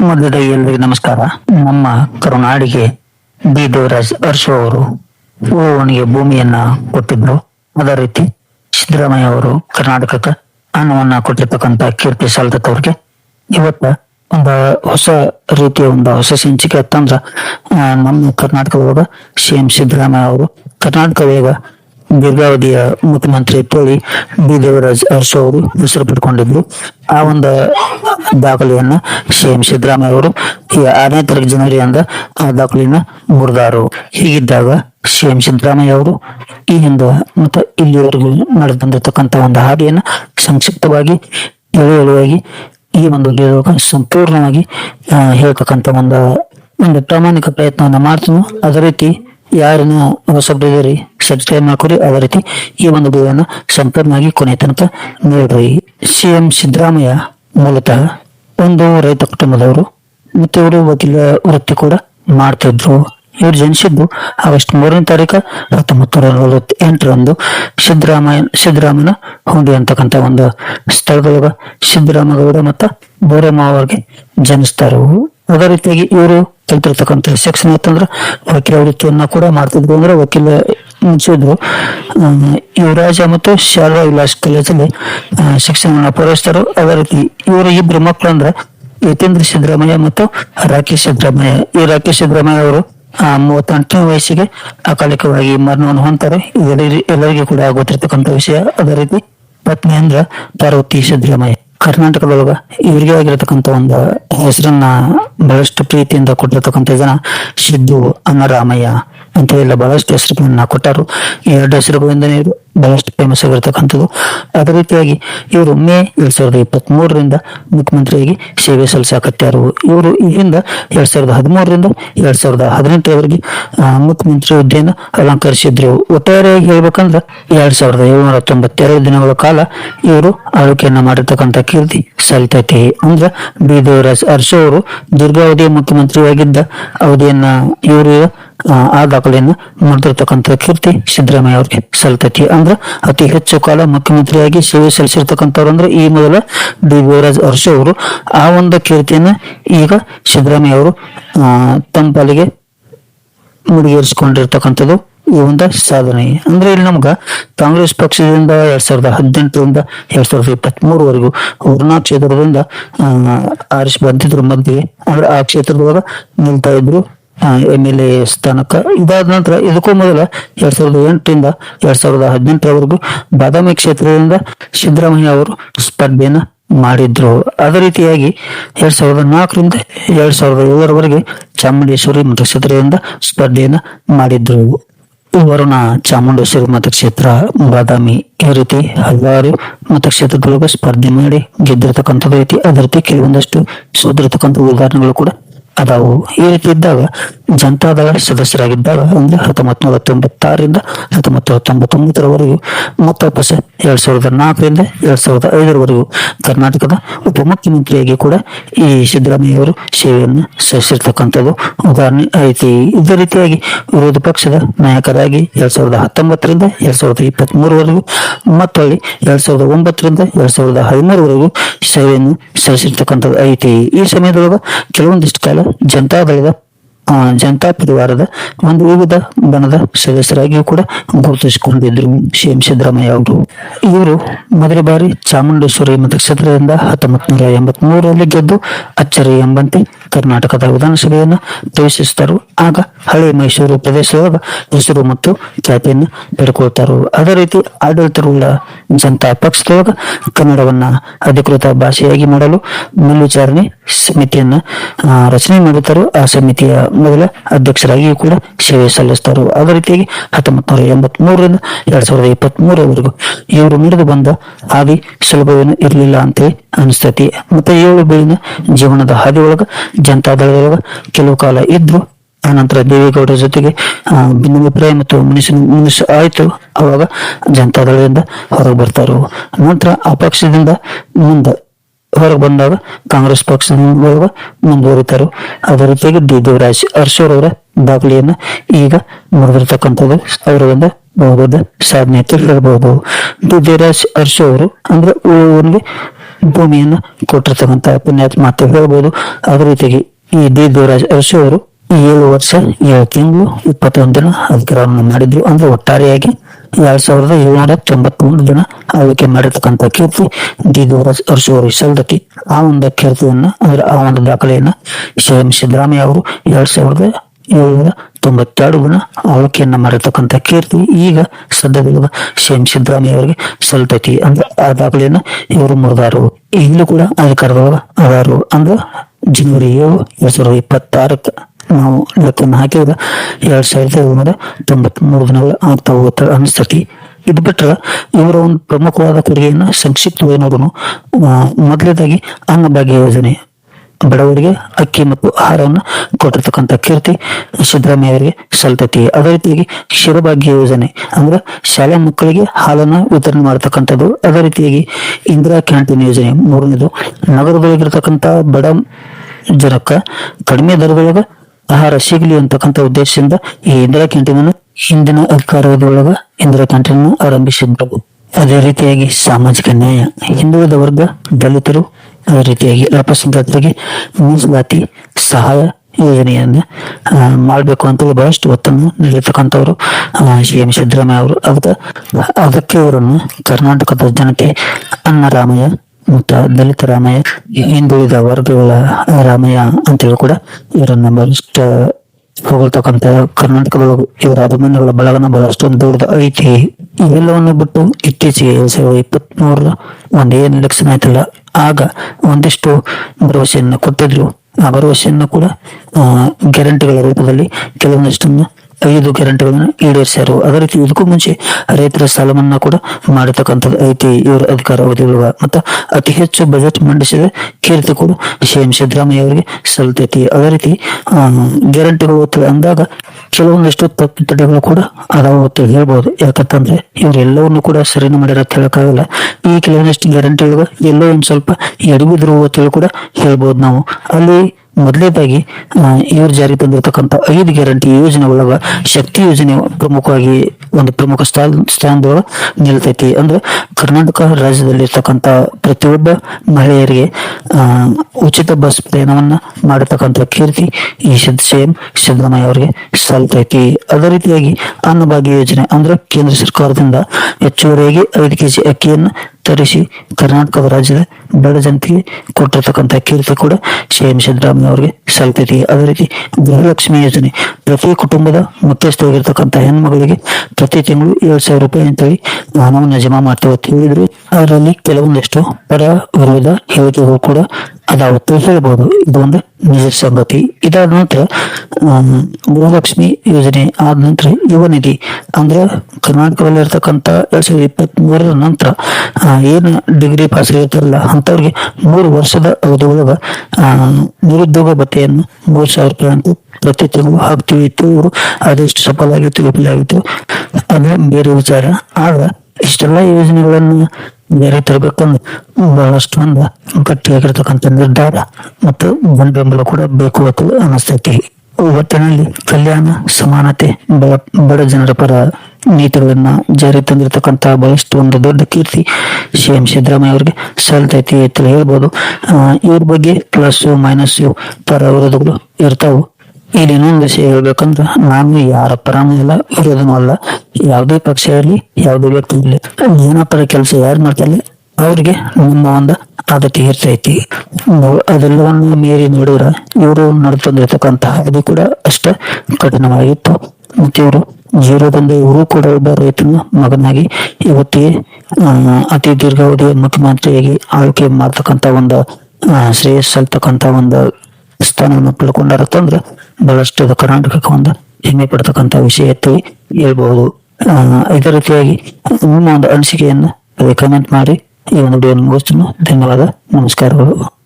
ಮೊದಲಿಗೆ ಎಲ್ಲರಿಗೂ ನಮಸ್ಕಾರ. ನಮ್ಮ ಕರುನಾಡಿಗೆ ಬಿ. ದೇವರಾಜ್ ಅರ್ಶು ಅವರು ಓಣಿಗೆ ಭೂಮಿಯನ್ನ ಕೊಟ್ಟಿದ್ರು. ಅದೇ ರೀತಿ ಸಿದ್ದರಾಮಯ್ಯ ಅವರು ಕರ್ನಾಟಕಕ್ಕೆ ಅನ್ನವನ್ನ ಕೊಟ್ಟಿರ್ತಕ್ಕಂತ ಕೀರ್ತಿ ಸಲ್ದತ್ ಅವ್ರಿಗೆ. ಇವತ್ತ ಒಂದು ಹೊಸ ರೀತಿಯ ಒಂದು ಹೊಸ ಸಂಚಿಕೆ ಅಂತಂದ್ರ ನಮ್ಮ ಕರ್ನಾಟಕದೊಳಗ ಸಿ. ಎಂ. ಸಿದ್ದರಾಮಯ್ಯ ಅವರು. ಕರ್ನಾಟಕ ವೇಗ ದೀರ್ಘಾವಧಿಯ ಮುಖ್ಯಮಂತ್ರಿ ಅಂತೇಳಿ ಬಿ ದೇವರಾಜ್ ಅರಸು ಅವರು ಹೆಸರು ಪಡ್ಕೊಂಡಿದ್ರು. ಆ ಒಂದು ದಾಖಲೆಯನ್ನ ಸಿ ಎಂ ಸಿದ್ದರಾಮಯ್ಯ ಅವರು, ಈ ಆರನೇ ತಾರೀಕು ಅಂದ ಆ ದಾಖಲೆಯನ್ನ ಮುರಿದಾರು. ಹೀಗಿದ್ದಾಗ ಸಿ ಎಂ ಸಿದ್ದರಾಮಯ್ಯ ಅವರು ಈ ಹಿಂದೆ ಮತ್ತೆ ಇಲ್ಲಿವರೆಗೂ ನಡೆದು ಬಂದಿರತಕ್ಕಂತ ಒಂದು ಹಾದಿಯನ್ನ ಸಂಕ್ಷಿಪ್ತವಾಗಿ ಎಳೆ ಎಳೆಯಾಗಿ ಈ ಒಂದು ಉದ್ಯೋಗ ಸಂಪೂರ್ಣವಾಗಿ ಹೇಳ್ತಕ್ಕಂಥ ಒಂದು ಒಂದು ಪ್ರಾಮಾಣಿಕ ಪ್ರಯತ್ನವನ್ನು ಮಾಡ್ತೀವಿ ಅದೇ ರೀತಿ ಯಾರನ್ನ ಹೊಸಬ್ರಿದ್ದೀರಿ ಸಬ್ಸ್ಕ್ರೈಬ್ ಮಾಡ್ಕೊರಿ ಅದೇ ರೀತಿ ಈ ಒಂದು ವಿಡಿಯೋನ ಸಂಪೂರ್ಣವಾಗಿ ಕೊನೆ ತನಕ ನೋಡ್ರಿ. ಸಿ ಎಂ ಸಿದ್ದರಾಮಯ್ಯ ಮೂಲತಃ ಒಂದು ರೈತ ಕುಟುಂಬದವರು, ಮತ್ತೆ ಇವರು ವಕೀಲ ವೃತ್ತಿ ಕೂಡ ಮಾಡ್ತಿದ್ರು ಇವರು ಜನಿಸಿದ್ದು ಆಗಸ್ಟ್ ಮೂರನೇ ತಾರೀಕು ಹತ್ತೊಂಬತ್ತು ನೂರ ನಲವತ್ತೆಂಟರಂದು ಸಿದ್ದರಾಮಯ್ಯ ಸಿದ್ದರಾಮನ ಹುಂಡಿ ಅಂತಕ್ಕಂಥ ಒಂದು ಸ್ಥಳದೊಳಗ ಸಿದ್ದರಾಮಗೌಡ ಮತ್ತ ಅವರಿಗೆ ಜನಿಸ್ತಾರು ಅದೇ ರೀತಿಯಾಗಿ ಇವರು ಕಲ್ತಿರ್ತಕ್ಕಂಥ ಸೆಕ್ಷನ್ ಅಂತಂದ್ರೆ ವಕೀಲ ವೃತ್ತಿಯನ್ನ ಕೂಡ ಮಾಡ್ತಿದ್ರು ಅಂದ್ರೆ ವಕೀಲ ಮುಗಿಸಿದ್ರು ಯುವರಾಜ ಮತ್ತು ಶಾಲಾ ವಿಲಾಸ್ ಕಾಲೇಜಲ್ಲಿ ಶಿಕ್ಷಣವನ್ನು ಪೂರೈಸ್ತಾರು. ಅದೇ ರೀತಿ ಇವರ ಇಬ್ರು ಮಕ್ಕಳು ಅಂದ್ರೆ ಯತೀಂದ್ರ ಸಿದ್ದರಾಮಯ್ಯ ಮತ್ತು ರಾಕೇಶ್ ಸಿದ್ದರಾಮಯ್ಯ. ಈ ರಾಕೇಶ್ ಸಿದ್ದರಾಮಯ್ಯ ಅವರು ಮೂವತ್ತೆಂಟನೇ ವಯಸ್ಸಿಗೆ ಅಕಾಲಿಕವಾಗಿ ಮರಣವನ್ನು ಹೊಂತಾರೆ ಇದೆಲ್ಲರಿಗೂ ಎಲ್ಲರಿಗೂ ಕೂಡ ಗೊತ್ತಿರ್ತಕ್ಕಂಥ ವಿಷಯ. ಅದೇ ರೀತಿ ಪತ್ನಿ ಅಂದ್ರ ಪಾರ್ವತಿ ಸಿದ್ದರಾಮಯ್ಯ. ಕರ್ನಾಟಕದೊಳಗ ಇವರಿಗೆ ಆಗಿರತಕ್ಕಂತ ಒಂದು ಹೆಸರನ್ನ ಬಹಳಷ್ಟು ಪ್ರೀತಿಯಿಂದ ಕೊಟ್ಟಿರತಕ್ಕಂಥ ಜನ ಸಿದ್ದು ಅನ್ನರಾಮಯ್ಯ ಅಂತ ಎಲ್ಲ ಬಹಳಷ್ಟು ಹೆಸರುಗಳನ್ನ ಕೊಟ್ಟರು. ಎರಡು ಹೆಸರುಗಳಿಂದನೇ ಬಹಳಷ್ಟು ಫೇಮಸ್ ಆಗಿರ್ತಕ್ಕಂಥದ್ದು. ಅದೇ ರೀತಿಯಾಗಿ ಇವರು ಮೇ ಎರಡ್ ಸಾವಿರದ ಇಪ್ಪತ್ತ್ ಮೂರರಿಂದ ಮುಖ್ಯಮಂತ್ರಿಯಾಗಿ ಸೇವೆ ಸಲ್ಲಿಸಾಕತ್ಯಾರು. ಇವರು ಇಲ್ಲಿಂದ ಹಿಂದ ಎರಡ್ ಸಾವಿರದ ಹದಿಮೂರರಿಂದ ಎರಡ್ ಸಾವಿರದ ಹದಿನೆಂಟರವರೆಗೆ ಮುಖ್ಯಮಂತ್ರಿ ಹುದ್ದೆಯನ್ನು ಅಲಂಕರಿಸಿದ್ರು. ಒಟ್ಟಾರೆಯಾಗಿ ಹೇಳ್ಬೇಕಂದ್ರ ಎರಡ್ ಸಾವಿರದ ಏಳ್ನೂರ ತೊಂಬತ್ತೆರಡು ದಿನಗಳ ಕಾಲ ಇವರು ಆಳ್ವಿಕೆಯನ್ನ ಮಾಡಿರ್ತಕ್ಕಂಥ ಕೀರ್ತಿ ಸಲ್ತೈತಿ. ಅಂದ್ರೆ ಬಿ ದೇವರಾಜ್ ಅರಸು ಅವರು ದೀರ್ಘಾವಧಿಯ ಮುಖ್ಯಮಂತ್ರಿಯಾಗಿದ್ದ ಅವಧಿಯನ್ನ ಇವರು ಆ, ದಾಖಲೆಯನ್ನ ಮಾಡಿರ್ತಕ್ಕಂಥ ಕೀರ್ತಿ ಸಿದ್ದರಾಮಯ್ಯ ಅವ್ರಿಗೆ ಸಲ್ತೈತಿ. ಅಂದ್ರ ಅತಿ ಹೆಚ್ಚು ಕಾಲ ಮುಖ್ಯಮಂತ್ರಿಯಾಗಿ ಸೇವೆ ಸಲ್ಲಿಸಿರ್ತಕ್ಕಂಥವ್ರು ಅಂದ್ರೆ ಈ ಮೊದಲ ಡಿ ದೇವರಾಜ್ ಅರಸು ಅವರು. ಆ ಒಂದು ಕೀರ್ತಿಯನ್ನ ಈಗ ಸಿದ್ದರಾಮಯ್ಯ ಅವರು ತಮ್ಮ ಪಾಲಿಗೆ ಮುಡಿಗೇರಿಸಿಕೊಂಡಿರ್ತಕ್ಕಂಥದ್ದು ಈ ಒಂದು ಸಾಧನೆ. ಅಂದ್ರೆ ಇಲ್ಲಿ ನಮ್ಗ ಕಾಂಗ್ರೆಸ್ ಪಕ್ಷದಿಂದ ಎರಡ್ ಸಾವಿರದ ಹದಿನೆಂಟರಿಂದ ಎರಡ್ ಸಾವಿರದ ಇಪ್ಪತ್ತ್ ಮೂರವರೆಗೂ ಕ್ಷೇತ್ರದಿಂದ ಆರಿಸಿ ಬಂದಿದ್ರು ಮಧ್ಯೆ, ಅಂದ್ರೆ ಆ ಕ್ಷೇತ್ರದೊಳಗ ನಿಲ್ತಾ ಇದ್ರು ಎಂ ಎಲ್ ಎ ಸ್ಥಾನಕ್ಕ ಇದಾದ ನಂತರ ಇದಕ್ಕೂ ಮೊದಲ ಎರಡ್ ಸಾವಿರದ ಎಂಟರಿಂದ ಎರಡ್ ಸಾವಿರದ ಹದಿನೆಂಟರವರೆಗೂ ಬಾದಾಮಿ ಕ್ಷೇತ್ರದಿಂದ ಸಿದ್ದರಾಮಯ್ಯ ಅವರು ಸ್ಪರ್ಧೆಯನ್ನ ಮಾಡಿದ್ರು. ಅದೇ ರೀತಿಯಾಗಿ ಎರಡ್ ಸಾವಿರದ ನಾಲ್ಕರಿಂದ ಎರಡ್ ಸಾವಿರದ ಏಳರವರೆಗೆ ಚಾಮುಂಡೇಶ್ವರಿ ಮತಕ್ಷೇತ್ರದಿಂದ ಸ್ಪರ್ಧೆಯನ್ನ ಮಾಡಿದ್ರು. ವರುಣ ಚಾಮುಂಡೇಶ್ವರಿ ಮತಕ್ಷೇತ್ರ ಬಾದಾಮಿ ಈ ರೀತಿ ಹಲವಾರು ಮತಕ್ಷೇತ್ರದೊಳಗೆ ಸ್ಪರ್ಧೆ ಮಾಡಿ ಗೆದ್ದಿರತಕ್ಕಂಥದ್ದು ಐತಿ. ಅದೇ ರೀತಿ ಕೆಲವೊಂದಷ್ಟು ಸೋದಿರತಕ್ಕಂಥ ಉದಾಹರಣೆಗಳು ಕೂಡ ಅದಾವು. ಈ ರೀತಿ ಇದ್ದಾಗ ಜನತಾದಳ ಸದಸ್ಯರಾಗಿದ್ದಾಗ ಅಂದ್ರೆ ಹತ್ತೊಂಬತ್ ನೂರ ತೊಂಬತ್ತಾರರಿಂದ ಹತ್ತೊಂಬತ್ತು ಹತ್ತೊಂಬತ್ತೊಂಬತ್ತರವರೆಗೂ ತೊಂಬತ್ತೊಂಬತ್ತರವರೆಗೂ ಮತ್ತೆ ವಾಪಸ್ ಎರಡ್ ಸಾವಿರದ ನಾಲ್ಕರಿಂದ ಎರಡ್ ಸಾವಿರದ ಐದರವರೆಗೂ ಕರ್ನಾಟಕದ ಉಪಮುಖ್ಯಮಂತ್ರಿಯಾಗಿ ಕೂಡ ಈ ಸಿದ್ದರಾಮಯ್ಯ ಅವರು ಸೇವೆಯನ್ನು ಸಲ್ಲಿಸಿರ್ತಕ್ಕಂಥದ್ದು. ಉದಾಹರಣೆ ಐತಿ. ಇದೇ ರೀತಿಯಾಗಿ ವಿರೋಧ ಪಕ್ಷದ ನಾಯಕರಾಗಿ ಎರಡ್ ಸಾವಿರದ ಹತ್ತೊಂಬತ್ತರಿಂದ ಎರಡ್ ಸಾವಿರದ ಇಪ್ಪತ್ತ್ ಮೂರವರೆಗೂ ಮತ್ತೊಳ್ಳಿ ಎರಡ್ ಸಾವಿರದ ಒಂಬತ್ತರಿಂದ ಎರಡ್ ಸಾವಿರದ ಹದಿಮೂರವರೆಗೂ ಸೇವೆಯನ್ನು ಸಲ್ಲಿಸಿರ್ತಕ್ಕಂಥದ್ದು ಐತಿ. ಈ ಸಮಯದೊಳಗ ಕೆಲವೊಂದಿಷ್ಟು ಕಾಲ ಜನತಾದಳದ ಜನತಾ ಪರಿವಾರದ ಒಂದು ವಿವಿಧ ಬಣದ ಸದಸ್ಯರಾಗಿಯೂ ಕೂಡ ಗುರುತಿಸಿಕೊಂಡಿದ್ರು ಸಿ ಎಂ ಸಿದ್ದರಾಮಯ್ಯ ಅವರು. ಇವರು ಮೊದಲ ಬಾರಿ ಚಾಮುಂಡೇಶ್ವರಿ ಮತಕ್ಷೇತ್ರದಿಂದ ಹತ್ತೊಂಬತ್ ನೂರ ಎಂಬತ್ ಮೂರರಲ್ಲಿ ಗೆದ್ದು ಅಚ್ಚರಿ ಎಂಬಂತೆ ಕರ್ನಾಟಕದ ವಿಧಾನಸಭೆಯನ್ನು ಪ್ರವೇಶಿಸಿದರು ಆಗ ಹಳೆ ಮೈಸೂರು ಪ್ರದೇಶದೊಳಗ ಹೆಸರು ಮತ್ತು ಖ್ಯಾತಿಯನ್ನು ಪಡ್ಕೊಳ್ತಾರು ಅದೇ ರೀತಿ ಆಡಳಿತರುಳ್ಳ ಜನತಾ ಪಕ್ಷದೊಳಗ ಕನ್ನಡವನ್ನ ಅಧಿಕೃತ ಭಾಷೆಯಾಗಿ ಮಾಡಲು ಮೇಲ್ವಿಚಾರಣೆ ಸಮಿತಿಯನ್ನ ರಚನೆ ಮಾಡುತ್ತಾರೆ ಆ ಸಮಿತಿಯ ಮೊದಲ ಅಧ್ಯಕ್ಷರಾಗಿಯೂ ಕೂಡ ಸೇವೆ ಸಲ್ಲಿಸ್ತಾರೆ. ಅದೇ ರೀತಿಯಾಗಿ ಹತ್ತೊಂಬತ್ ನೂರ ಎಂಬತ್ ಮೂರರಿಂದ ಎರಡ್ ಸಾವಿರದ ಇಪ್ಪತ್ತ್ ಮೂರವರೆಗೂ ಇವರು ನಡೆದು ಬಂದ ಹಾದಿ ಸುಲಭವೇನು ಇರಲಿಲ್ಲ ಅಂತೇಳಿ ಅನಿಸ್ತತಿ. ಮತ್ತೆ ಏಳು ಬೆಳಿನ ಜೀವನದ ಹಾದಿ ಒಳಗ ಜನತಾದಳದೊಳಗ ಕೆಲವು ಕಾಲ ಇದ್ರು ಆನಂತರ ದೇವೇಗೌಡರ ಜೊತೆಗೆ ಭಿನ್ನಭಿಪ್ರಾಯ ಮತ್ತು ಮನುಷ್ಯ ಮನುಷ್ಯ ಆಯಿತು. ಅವಾಗ ಜನತಾದಳದಿಂದ ಹೊರಗೆ ಬರ್ತಾರು. ನಂತರ ಆ ಪಕ್ಷದಿಂದ ಮುಂದೆ ಹೊರಗೆ ಬಂದಾಗ ಕಾಂಗ್ರೆಸ್ ಪಕ್ಷದಿಂದ ಮುಂದುವರಿತಾರು. ಅದೇ ರೀತಿಯಾಗಿ ಡಿ. ದೇವರಾಜ್ ಅರಸೋರವರ ದಾಖಲೆಯನ್ನ ಈಗ ಮುರಿದಿರ್ತಕ್ಕಂಥದ್ದು ಅವರ ಒಂದು ಬಹುದೊಡ್ಡ ಸಾಧನೆ ಅಂತ ಹೇಳ್ಬಹುದು. ಡಿ. ದೇವರಾಜ್ ಅರ್ಶೋ ಅವರು ಅಂದ್ರೆ ಭೂಮಿಯನ್ನು ಕೊಟ್ಟಿರ್ತಕ್ಕಂಥ ಪುಣ್ಯಾತ್ಮ ಹೇಳ್ಬೋದು ಅದೇ ರೀತಿಯಾಗಿ ಈ ಡಿ ದೇವರಾಜ್ ಅರಸು ಅವರು ಏಳು ವರ್ಷ, ಏಳು ತಿಂಗಳು, ಇಪ್ಪತ್ತೊಂದು ದಿನ ಅಧಿಕಾರವನ್ನು ಮಾಡಿದ್ರು ಅಂದ್ರೆ ಒಟ್ಟಾರೆಯಾಗಿ ಎರಡ್ ಸಾವಿರದ ಏಳ್ನೂರ ತೊಂಬತ್ಮೂರು ದಿನ ಆಳ್ವಿಕೆ ಮಾಡಿರ್ತಕ್ಕಂಥ ಕೀರ್ತಿ ಡಿ ದೇವರಾಜ್ ಅರಸು ಅವರು ಸಲ್ದತಿ ಆ ಒಂದು ಕೀರ್ತಿಯನ್ನ, ಅಂದ್ರೆ ಆ ಒಂದು ದಾಖಲೆಯನ್ನ. ಸಿದ್ದರಾಮಯ್ಯ ಅವರು ಎರಡ್ ಸಾವಿರದ ಏಳ್ನೂರ ತೊಂಬತ್ತೆರಡು ಗುಣ ಆಳ್ವಿಕೆಯನ್ನ ಮಾಡಿರ್ತಕ್ಕಂಥ ಕೀರ್ತಿ. ಈಗ ಸದ್ಯದೊಳಗ ಸಿ.ಎಂ. ಸಿದ್ದರಾಮಯ್ಯ ಅವರಿಗೆ ಸಲ್ತೈತಿ ಅಂದ್ರೆ ಆ ದಾಖಲೆಯನ್ನ ಇವರು ಮುರಿದಾರು. ಈಗಲೂ ಕೂಡ ಅಧಿಕಾರದೊಳಗ ಅದಾರು. ಅಂದ್ರೆ ಜನವರಿ ಏಳು, ಎರಡ್ ಸಾವಿರದ ಇಪ್ಪತ್ತಾರಕ್ಕೆ ನಾವು ಲೆಕ್ಕವನ್ನು ಹಾಕಿದ್ರೆ ಎರಡ್ ಸಾವಿರದ ಏಳ್ನೂರ ತೊಂಬತ್ ಮೂರು ದಿನಗಳು ಆಗ್ತಾ ಹೋಗುತ್ತೆ ಅನಿಸ್ತತಿ. ಇದು ಬಿಟ್ರೆ ಇವರ ಒಂದು ಪ್ರಮುಖವಾದ ಕೊಡುಗೆಯನ್ನು ಸಂಕ್ಷಿಪ್ತವಾಗಿ ನೋಡೋಣ ಮೊದಲನೇದಾಗಿ ಅನ್ನಭಾಗ್ಯ ಯೋಜನೆ. ಬಡವರಿಗೆ ಅಕ್ಕಿ ಮತ್ತು ಆಹಾರವನ್ನು ಕೊಟ್ಟಿರ್ತಕ್ಕಂಥ ಕೀರ್ತಿ ಸಿದ್ದರಾಮಯ್ಯ ಅವರಿಗೆ ಸಲ್ತತಿ. ಅದೇ ರೀತಿಯಾಗಿ ಶಿರಭಾಗ್ಯ ಯೋಜನೆ ಅಂದ್ರೆ ಶಾಲಾ ಮಕ್ಕಳಿಗೆ ಹಾಲನ್ನ ವಿತರಣೆ ಮಾಡತಕ್ಕಂಥದ್ದು. ಅದೇ ರೀತಿಯಾಗಿ ಇಂದಿರಾ ಕ್ಯಾಂಟೀನ್ ಯೋಜನೆ ಮೂರನೇದು, ನಗರದೊಳಗಿರ್ತಕ್ಕಂಥ ಬಡ ಜನಕ್ಕ ಕಡಿಮೆ ದರದೊಳಗ ಆಹಾರ ಸಿಗಲಿ ಅಂತಕ್ಕಂಥ ಉದ್ದೇಶದಿಂದ ಈ ಇಂದಿರಾ ಕ್ಯಾಂಟೀನ್ ಅನ್ನು ಹಿಂದಿನ ಅಧಿಕಾರದೊಳಗ ಇಂದಿರಾ ಕ್ಯಾಂಟೀನ್ ಆರಂಭಿಸಿದ್ರು ಅದೇ ರೀತಿಯಾಗಿ ಸಾಮಾಜಿಕ ನ್ಯಾಯ, ಹಿಂದುಳಿದ ವರ್ಗ, ದಲಿತರು ಅದೇ ರೀತಿಯಾಗಿ ಅಲ್ಪಸಂಖ್ಯಾತರಿಗೆ ಮೀಸಲಾತಿ ಸಹಾಯ ಯೋಜನೆಯನ್ನ ಮಾಡಬೇಕು ಅಂತೇಳಿ ಬಹಳಷ್ಟು ಒತ್ತನ್ನು ನೀಡಿರ್ತಕ್ಕಂಥವ್ರು ಸಿ ಎಂ ಸಿದ್ದರಾಮಯ್ಯ ಅವರು. ಅದಕ್ಕೆ ಅದಕ್ಕೆ ಅವರನ್ನು ಕರ್ನಾಟಕದ ಜನತೆ ಅನ್ನ ರಾಮಯ್ಯ ಮತ್ತು ದಲಿತ ರಾಮಯ್ಯ, ಹಿಂದುಳಿದ ವರ್ಗಗಳ ರಾಮಯ್ಯ ಅಂತೇಳಿ ಕೂಡ ಇವರನ್ನ ಬಹಳಷ್ಟು ಹೊಗಳ್ತಕ್ಕಂಥ ಕರ್ನಾಟಕದೊಳಗೆ ಇವರ ಅಭಿಮಾನಿಗಳ ಬಳಗನ ಬಹಳಷ್ಟು ದೊಡ್ಡದು ಐತಿ ಇವೆಲ್ಲವನ್ನು ಬಿಟ್ಟು ಇತ್ತೀಚೆಗೆ ಎರಡ್ ಸಾವಿರದ ಇಪ್ಪತ್ತ್ ಒಂದು ಏನ್ ಎಲೆಕ್ಷನ್ ಆಯ್ತಲ್ಲ, ಆಗ ಒಂದಿಷ್ಟು ಭರವಸೆಯನ್ನ ಕೊಟ್ಟಿದ್ರು. ಆ ಭರವಸೆಯನ್ನ ಕೂಡ ಗ್ಯಾರಂಟಿಗಳ ರೂಪದಲ್ಲಿ ಕೆಲವೊಂದಿಷ್ಟನ್ನು ಐದು ಗ್ಯಾರಂಟಿಗಳನ್ನ ಈಡೇರಿಸ್ಯಾರು. ಅದೇ ರೀತಿ ಇದಕ್ಕೂ ಮುಂಚೆ ರೈತರ ಸಾಲ ಮನ್ನಾ ಕೂಡ ಮಾಡತಕ್ಕಂಥದ್ದು ಐತಿ. ಇವರ ಅಧಿಕಾರ ಅವಧಿಯೊಳಗ. ಮತ್ತ ಅತಿ ಹೆಚ್ಚು ಬಜೆಟ್ ಮಂಡಿಸಿದ ಕೀರ್ತಿ ಕೂಡ ಸಿಎಂ ಸಿದ್ದರಾಮಯ್ಯ ಅವರಿಗೆ ಸಲ್ತೈತಿ. ಅದೇ ರೀತಿ ಗ್ಯಾರಂಟಿಗಳು ಅಂದಾಗ ಕೆಲವೊಂದಿಷ್ಟು ತಪ್ಪುತಡೆಗಳು ಕೂಡ ಅದಾವ ಅಂತ ಹೇಳ್ಬೋದು. ಯಾಕಂತಂದ್ರೆ ಇವರೆಲ್ಲವನ್ನು ಕೂಡ ಸರಿನ ಮಾಡ್ಯಾರ ಅಂತ ಹೇಳಕ್ಕಾಗಲ್ಲ. ಈ ಕೆಲವೊಂದಿಷ್ಟು ಗ್ಯಾರಂಟಿಗಳು ಎಲ್ಲೋ ಒಂದ್ ಸ್ವಲ್ಪ ಎಡಬಿದ್ರು ಅಂತೇಳಿ ಕೂಡ ಹೇಳ್ಬೋದು ನಾವು. ಅಲ್ಲಿ ಮೊದಲನೇದಾಗಿ ಇವರು ಜಾರಿ ತಂದಿರತಕ್ಕಂಥ ಐದು ಗ್ಯಾರಂಟಿ ಯೋಜನೆ ಒಳಗ ಶಕ್ತಿ ಯೋಜನೆ ಪ್ರಮುಖವಾಗಿ ಒಂದು ಪ್ರಮುಖ ಸ್ಥಾನ ಸ್ಥಾನದೊಳಗ ನಿಲ್ತೈತಿ. ಅಂದ್ರೆ ಕರ್ನಾಟಕ ರಾಜ್ಯದಲ್ಲಿ ಇರ್ತಕ್ಕಂತ ಪ್ರತಿಯೊಬ್ಬ ಮಹಿಳೆಯರಿಗೆ ಉಚಿತ ಬಸ್ ಪ್ರಯಾಣವನ್ನ ಮಾಡತಕ್ಕಂತ ಕೀರ್ತಿ ಈ ಸಿಎಂ ಸಿದ್ದರಾಮಯ್ಯ ಅವರಿಗೆ ಸಲ್ತೈತಿ. ಅದೇ ರೀತಿಯಾಗಿ ಅನ್ನಭಾಗ್ಯ ಯೋಜನೆ ಅಂದ್ರೆ ಕೇಂದ್ರ ಸರ್ಕಾರದಿಂದ ಹೆಚ್ಚುವರಿಯಾಗಿ ಐದು ಕೆಜಿ ಅಕ್ಕಿಯನ್ನು ತರಿಸಿ ಕರ್ನಾಟಕದ ರಾಜ್ಯದ ಬಡ ಜನತೆಗೆ ಕೊಟ್ಟಿರ್ತಕ್ಕಂಥ ಕೀರ್ತಿ ಕೂಡ ಸಿಎಂ ಸಿದ್ದರಾಮಯ್ಯ ಅವರಿಗೆ ಸಲ್ತೈತಿ ಅದೇ ರೀತಿ ಗೃಹಲಕ್ಷ್ಮಿ ಯೋಜನೆ ಪ್ರತಿ ಕುಟುಂಬದ ಮುಖ್ಯಸ್ಥವಾಗಿರ್ತಕ್ಕಂಥ ಹೆಣ್ಮಗಳಿಗೆ ಪ್ರತಿ ತಿಂಗಳು ಏಳು ಸಾವಿರ ರೂಪಾಯಿ ಅಂತೇಳಿ ಹಣವನ್ನು ಜಮಾ ಮಾಡ್ತೇವೆ ಅಂತ ಹೇಳಿದ್ರು. ಅದರಲ್ಲಿ ಕೆಲವೊಂದಷ್ಟು ಪರ ವಿರೋಧ ಹೇಳಿಕೆಗಳು ಕೂಡ ಅದಾವತ್ತು ಹೇಳ್ಬೋದು. ಇದು ಒಂದು ನಿಜ ಸಂಗತಿ. ಇದಾದ ನಂತರ ಗೃಹಲಕ್ಷ್ಮಿ ಯೋಜನೆ ಆದ ನಂತರ ಯುವ ನಿಧಿ ಅಂದ್ರೆ ಕರ್ನಾಟಕದಲ್ಲಿ ಇರ್ತಕ್ಕಂಥ ಎರಡ್ ಸಾವಿರದ ಇಪ್ಪತ್ತ್ ಮೂರರ ನಂತರ ಏನು ಡಿಗ್ರಿ ಪಾಸ್ ಆಗಿರ್ತಾರಲ್ಲ ಅಂತವ್ರಿಗೆ ಮೂರು ವರ್ಷದ ಅವಧಿ ಒಳಗ ನಿರುದ್ಯೋಗ ಭತ್ತೆಯನ್ನು ಮೂರು ಸಾವಿರ ರೂಪಾಯಿ ಅಂತ ಪ್ರತಿ ತಿಂಗಳು ಹಾಕ್ತೀವಿ ಇತ್ತು ಅದೆಷ್ಟು ಸಫಲ ಆಗಿತ್ತು ವಿಫಲ ಆಗಿತ್ತು ಅದೇ ಬೇರೆ ವಿಚಾರ. ಆಗ ಇಷ್ಟೆಲ್ಲ ಯೋಜನೆಗಳನ್ನು ಬೇರೆ ತರಬೇಕಂದ್ರೆ ಬಹಳಷ್ಟು ಒಂದು ಗಟ್ಟಿಯಾಗಿರ್ತಕ್ಕಂಥ ನಿರ್ಧಾರ ಮತ್ತು ಬೆಂಬಲ ಕೂಡ ಬೇಕು ಅಂತ ಅನಿಸ್ತೈತಿ. ಒಟ್ಟಿನಲ್ಲಿ ಕಲ್ಯಾಣ, ಸಮಾನತೆ, ಬಡ ಜನರ ಪರ ನೀತಿಗಳನ್ನ ಜಾರಿ ತಂದಿರತಕ್ಕಂತ ಬಹಳಷ್ಟು ಒಂದು ದೊಡ್ಡ ಕೀರ್ತಿ ಸಿ ಎಂ ಸಿದ್ದರಾಮಯ್ಯ ಅವರಿಗೆ ಸಲ್ತೈತಿ ಅಂತ ಹೇಳ್ಬೋದು. ಇವ್ರ ಬಗ್ಗೆ ಪ್ಲಸ್ ಮೈನಸ್ ಪರ ವಿರೋಧಗಳು ಇರ್ತಾವು. ಇಲ್ಲಿ ಇನ್ನೊಂದು ವಿಷಯ ಹೇಳ್ಬೇಕಂದ್ರ, ನಾನು ಯಾರ ಪರನೂ ಇಲ್ಲ, ಇರೋದನ್ನು ಅಲ್ಲ. ಯಾವುದೇ ಪಕ್ಷ ಇರಲಿ, ಯಾವುದೇ ವ್ಯಕ್ತಿ ಇರಲಿ ಏನಪ್ಪರ ಕೆಲಸ ಯಾರು ಮಾಡ್ತಾರೆ ಅವ್ರಿಗೆ ನಮ್ಮ ಒಂದು ಆದತಿ ಇರ್ತೈತಿ. ಅದೆಲ್ಲವನ್ನು ಮೀರಿ ನೋಡಿದ್ರ ಇವರು ನಡ್ಕೊಂಡಿರ್ತಕ್ಕಂತಹ ಅದು ಕೂಡ ಅಷ್ಟ ಕಠಿಣವಾಗಿತ್ತು. ಮತ್ತೆ ಇವರು ಜೀರೋದಿಂದ ಇವರು ಕೂಡ ಒಬ್ಬ ರೈತನ ಮಗನಾಗಿ ಇವತ್ತಿಗೆ ಅತಿ ದೀರ್ಘಾವಧಿಯ ಮುಖ್ಯಮಂತ್ರಿಯಾಗಿ ಆಳ್ಕೆ ಮಾಡ್ತಕ್ಕಂತ ಒಂದು ಶ್ರೇಯಸ್ ಒಂದು ಸ್ಥಾನವನ್ನು ಪಡ್ಕೊಂಡಾರತ್ತಂದ್ರೆ ಬಹಳಷ್ಟು ಕರ್ನಾಟಕಕ್ಕೆ ಒಂದು ಹೆಮ್ಮೆ ಪಡ್ತಕ್ಕಂಥ ವಿಷಯ ಎತ್ತಿ ಹೇಳ್ಬಹುದು ಇದೇ ರೀತಿಯಾಗಿ ನಿಮ್ಮ ಒಂದು ಅನಿಸಿಕೆಯನ್ನು ಕಮೆಂಟ್ ಮಾಡಿ ಈ ಒಂದು ವಿಡಿಯೋ ಧನ್ಯವಾದ. ನಮಸ್ಕಾರಗಳು.